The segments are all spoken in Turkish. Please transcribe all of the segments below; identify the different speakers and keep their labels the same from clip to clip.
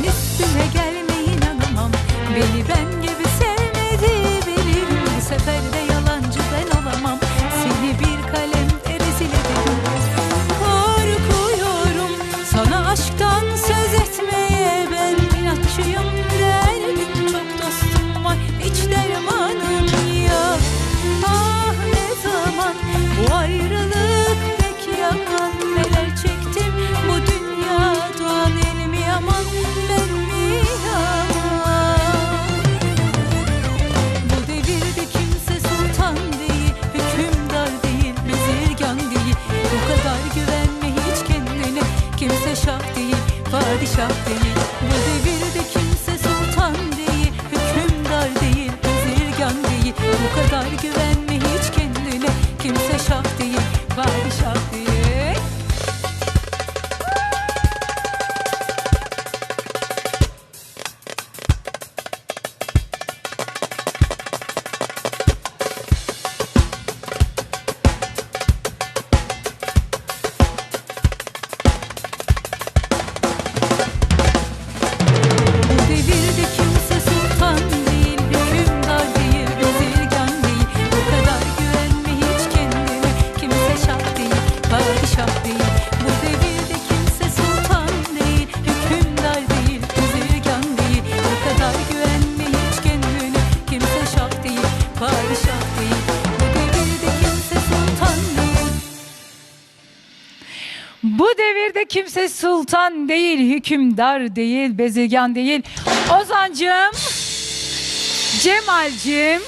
Speaker 1: Miss padişah değil. Bu devirde kimse sultan değil, hükümdar değil, bezirgan değil. Bu kadar güvenme
Speaker 2: kimse sultan değil, hükümdar değil, bezirgan değil. Ozancım, Cemal'cim,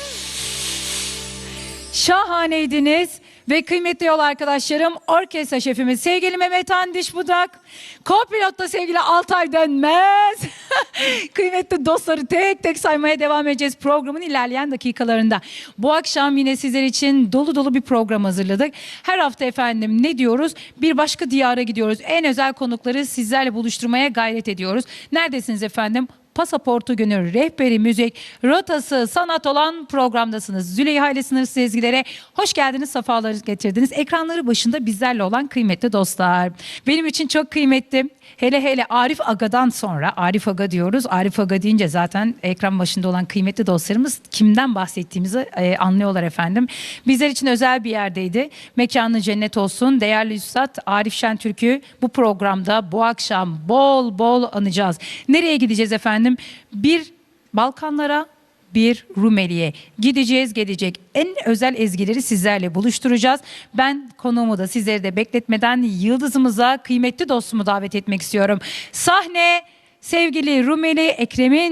Speaker 2: şahaneydiniz. Ve kıymetli yol arkadaşlarım, orkestra şefimiz sevgili Mehmet Andiş Budak, co-pilotta sevgili Altay Dönmez. kıymetli dostları tek tek saymaya devam edeceğiz programın ilerleyen dakikalarında. Bu akşam yine sizler için dolu dolu bir program hazırladık. Her hafta efendim ne diyoruz? Bir başka diyara gidiyoruz. En özel konukları sizlerle buluşturmaya gayret ediyoruz. Neredesiniz efendim? Pasaportu Günü Rehberi Müzik Rotası Sanat olan programdasınız. Züleyha ile Sınırsız Ezgilere hoş geldiniz, sefalar getirdiniz. Ekranları başında bizlerle olan kıymetli dostlar. Benim için çok kıymetli. Hele hele Arif Aga'dan sonra, Arif Aga diyoruz. Arif Aga deyince zaten ekran başında olan kıymetli dostlarımız kimden bahsettiğimizi e, anlıyorlar efendim. Bizler için özel bir yerdeydi. Mekanı cennet olsun. Değerli Üstad Arif Şentürk'ü bu programda bu akşam bol bol anacağız. Nereye gideceğiz efendim? Bir Balkanlara bir Rumeli'ye gideceğiz gelecek en özel ezgileri sizlerle buluşturacağız. Ben konuğumu da sizleri de bekletmeden yıldızımıza kıymetli dostumu davet etmek istiyorum. Sahne sevgili Rumeli Ekrem'in